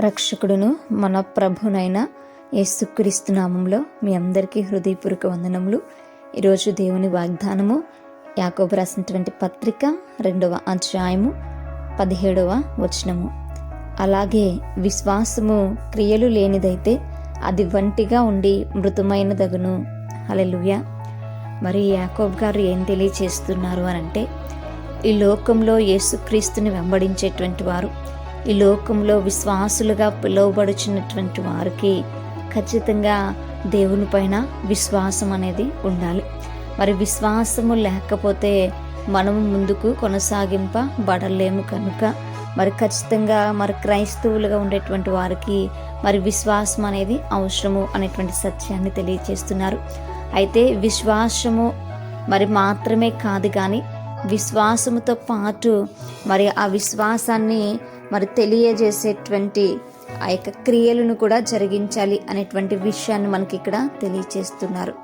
రక్షకుడును మన ప్రభునైన యేసుక్రీస్తు నామంలో మీ అందరికీ హృదయపూర్వక వందనములు. ఈరోజు దేవుని వాగ్దానము యాకోబు రాసినటువంటి పత్రిక రెండవ అధ్యాయము పదిహేడవ వచనము. అలాగే విశ్వాసము క్రియలు లేనిదైతే అది వంటిగా ఉండి మృతమైనదగును. అలెలుయ మరి యాకోబ్ గారు ఏం తెలియచేస్తున్నారు అని అంటే ఈ లోకంలో యేసుక్రీస్తుని వెంబడించేటువంటి వారు ఈ లోకంలో విశ్వాసులుగా పిలువబడుచున్నటువంటి వారికి ఖచ్చితంగా దేవుని పైన విశ్వాసం అనేది ఉండాలి. మరి విశ్వాసము లేకపోతే మనము ముందుకు కొనసాగింపబడలేము కనుక మరి ఖచ్చితంగా మరి క్రైస్తవులుగా ఉండేటువంటి వారికి మరి విశ్వాసం అనేది అవసరము అనేటువంటి సత్యాన్ని తెలియజేస్తున్నారు అయితే విశ్వాసము మరి మాత్రమే కాదు కానీ విశ్వాసముతో పాటు మరి ఆ విశ్వాసాన్ని మరి తెలియజేసేటువంటి ఆ యొక్క క్రియలను కూడా జరిగించాలి అనేటువంటి విషయాన్ని మనకి ఇక్కడ తెలియచేస్తున్నారు.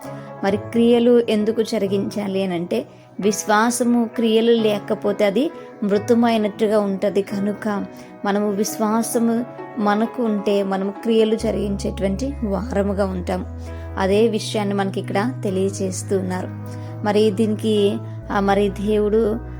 మరి క్రియలు ఎందుకు జరిగించాలి అని అంటే విశ్వాసము క్రియలు లేకపోతే అది మృతమైనట్టుగా ఉంటుంది కనుక మనము విశ్వాసము మనకు ఉంటే మనము క్రియలు జరిగించేటువంటి వారముగా ఉంటాం. అదే విషయాన్ని మనకి ఇక్కడ తెలియచేస్తున్నారు. మరి దీనికి ఆ మరి దేవుడు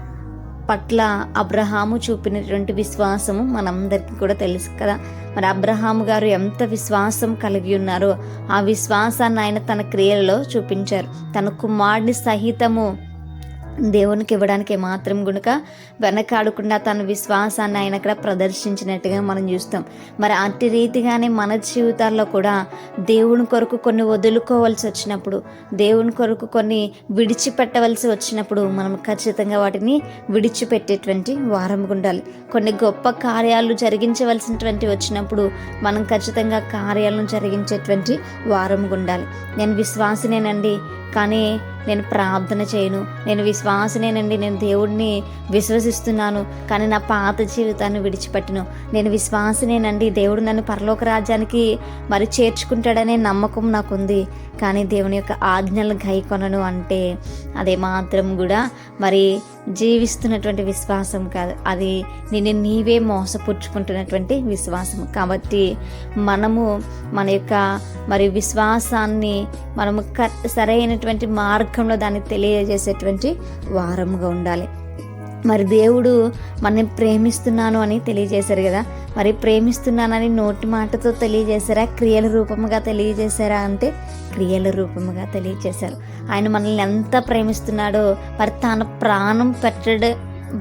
పట్ల అబ్రహాము చూపినటువంటి విశ్వాసము మనందరికీ కూడా తెలుసు కదా. మరి అబ్రహాము గారు ఎంత విశ్వాసం కలిగి ఉన్నారో ఆ విశ్వాసాన్ని ఆయన తన క్రియలలో చూపించారు. తన కుమారుని సహితము దేవునికి ఇవ్వడానికి మాత్రం గునుక వెనకాడకుండా తన విశ్వాసాన్ని ఆయన అక్కడ ప్రదర్శించినట్టుగా మనం చూస్తాం. మరి అట్టి రీతిగానే మన జీవితాల్లో కూడా దేవుని కొరకు కొన్ని వదులుకోవాల్సి వచ్చినప్పుడు దేవుని కొరకు కొన్ని విడిచిపెట్టవలసి వచ్చినప్పుడు మనం ఖచ్చితంగా వాటిని విడిచిపెట్టేటువంటి వారం ఉండాలి. కొన్ని గొప్ప కార్యాలు జరిగించవలసినటువంటి వచ్చినప్పుడు మనం ఖచ్చితంగా కార్యాలను జరిగించేటువంటి వారం ఉండాలి. నేను విశ్వాసినేనండి కానీ నేను ప్రార్థన చేయను. నేను విశ్వాసనేనండి. నేను దేవుడిని విశ్వసిస్తున్నాను. కానీ నా పాత జీవితాన్ని విడిచిపెట్టను. నేను విశ్వాసనేనండి. దేవుడు నన్ను పరలోక రాజ్యానికి మరి చేర్చుకుంటాడనే నమ్మకం నాకుంది. కానీ దేవుని యొక్క ఆజ్ఞలు గైకొనను అంటే అదే మాత్రం కూడా మరి జీవిస్తున్నటువంటి విశ్వాసం కాదు. అది నిన్ను నీవే మోసపుచ్చుకుంటున్నటువంటి విశ్వాసం. కాబట్టి మనము మన యొక్క మరి విశ్వాసాన్ని మనము క సరైనటువంటి మార్గంలో దాన్ని తెలియజేసేటువంటి వారముగా ఉండాలి. మరి దేవుడు మనని ప్రేమిస్తున్నాను అని తెలియజేశారు కదా. మరి ప్రేమిస్తున్నానని నోటి మాటతో తెలియజేశారా? క్రియల రూపముగా తెలియజేశారా అంటే క్రియల రూపముగా తెలియజేశారు. ఆయన మనల్ని ఎంత ప్రేమిస్తున్నాడో మరి తన ప్రాణం పెట్టడం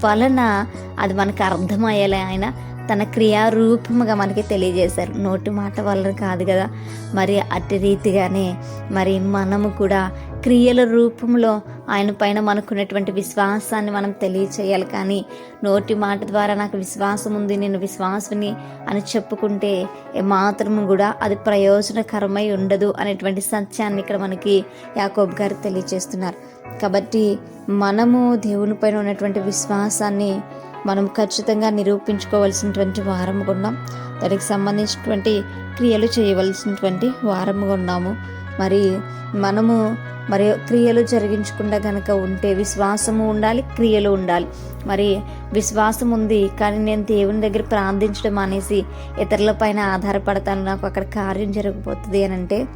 వలన అది మనకు అర్థమయ్యేలా ఆయన తన క్రియారూపముగా మనకి తెలియజేశారు. నోటి మాట వలన కాదు కదా. మరి అట్టి రీతిగానే మరి మనము కూడా క్రియల రూపంలో ఆయన పైన మనకున్నటువంటి విశ్వాసాన్ని మనం తెలియచేయాలి. కానీ నోటి మాట ద్వారా నాకు విశ్వాసం ఉంది నేను విశ్వాసుని అని చెప్పుకుంటే ఏమాత్రము కూడా అది ప్రయోజనకరమై ఉండదు అనేటువంటి సత్యాన్ని ఇక్కడ మనకి యాకోబ్ గారు తెలియజేస్తున్నారు కాబట్టి మనము దేవుని పైన ఉన్నటువంటి విశ్వాసాన్ని మనం ఖచ్చితంగా నిరూపించుకోవాల్సినటువంటి వారముగా ఉన్నాం. దానికి సంబంధించినటువంటి క్రియలు చేయవలసినటువంటి వారముగా ఉన్నాము. మరి మనము మరి క్రియలు జరిగించకుండా కనుక ఉంటే విశ్వాసము ఉండాలి క్రియలు ఉండాలి. మరి విశ్వాసం ఉంది కానీ నేను దేవుని దగ్గర ప్రార్థించడం అనేసి ఇతరుల పైన ఆధారపడతాను నాకు అక్కడ కార్యం జరగబోతుంది అని అంటే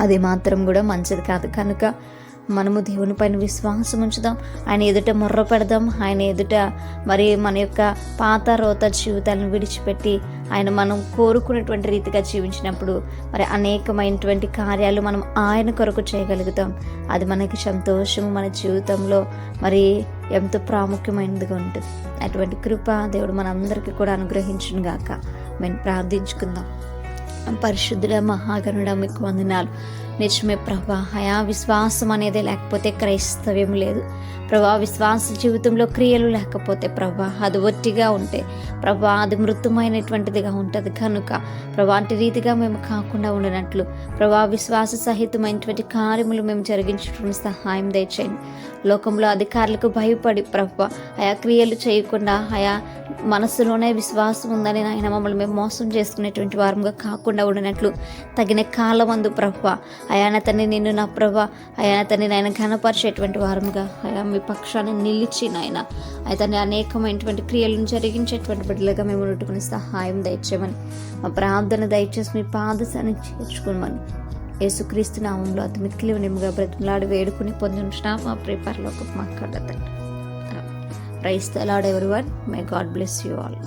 అది మాత్రం కూడా మంచిది కాదు. కనుక మనము దేవుని పైన విశ్వాసం ఉంచుదాం. ఆయన ఎదుట మొర్ర పెడదాం. ఆయన ఎదుట మరి మన యొక్క పాత రోత జీవితాలను విడిచిపెట్టి ఆయన మనం కోరుకున్నటువంటి రీతిగా జీవించినప్పుడు మరి అనేకమైనటువంటి కార్యాలు మనం ఆయన కొరకు చేయగలుగుతాం. అది మనకి సంతోషము మన జీవితంలో మరి ఎంతో ప్రాముఖ్యమైనదిగా ఉంటుంది. అటువంటి కృప దేవుడు మనందరికీ కూడా అనుగ్రహించును గాక. మేము ప్రార్థించుకుందాం. పరిశుద్ధుడ మహాగణుడ మీకు వందనాలు. నిజమే ప్రభా. హయా విశ్వాసం అనేది లేకపోతే క్రైస్తవ్యం లేదు. ప్రభా విశ్వాస జీవితంలో క్రియలు లేకపోతే ప్రభా అది ఒట్టిగా ఉంటే ప్రభా అది మృతమైనటువంటిదిగా ఉంటుంది. కనుక ప్రభా అంటే రీతిగా మేము కాకుండా ఉండనట్లు. ప్రభా విశ్వాస సహితమైనటువంటి కార్యములు మేము జరిగించడం సహాయం దయచేయండి. లోకంలో అధికారులకు భయపడి ప్రభు ఆయా క్రియలు చేయకుండా ఆయా మనసులోనే విశ్వాసం ఉందని నాయన మమ్మల్ని మేము మోసం చేసుకునేటువంటి వారంగా కాకుండా ఉండినట్లు తగిన కాలమందు ప్రభు. అయాన తన్ని నిన్ను నా ప్రభ అయాన తన్ని నాయన ఘనపరిచేటువంటి వారముగా ఆయా మీ పక్షాన్ని నిలిచి నాయన. అతన్ని అనేకమైనటువంటి క్రియలను జరిగించేటువంటి బిడ్డలుగా మేము ఉన్నట్టుకుని సహాయం దయచేయమని మా ప్రార్థన దయచేసి మీ పాదశాన్ని చేర్చుకోమని యేసుక్రీస్తు నామంలో అతి మిక్కిలి నిమ్మగా బ్రతిమలాడి వేడుకుని పొందిన మా ప్రిపర్లోకి మాట్లాడతాను praise the Lord everyone may God bless you all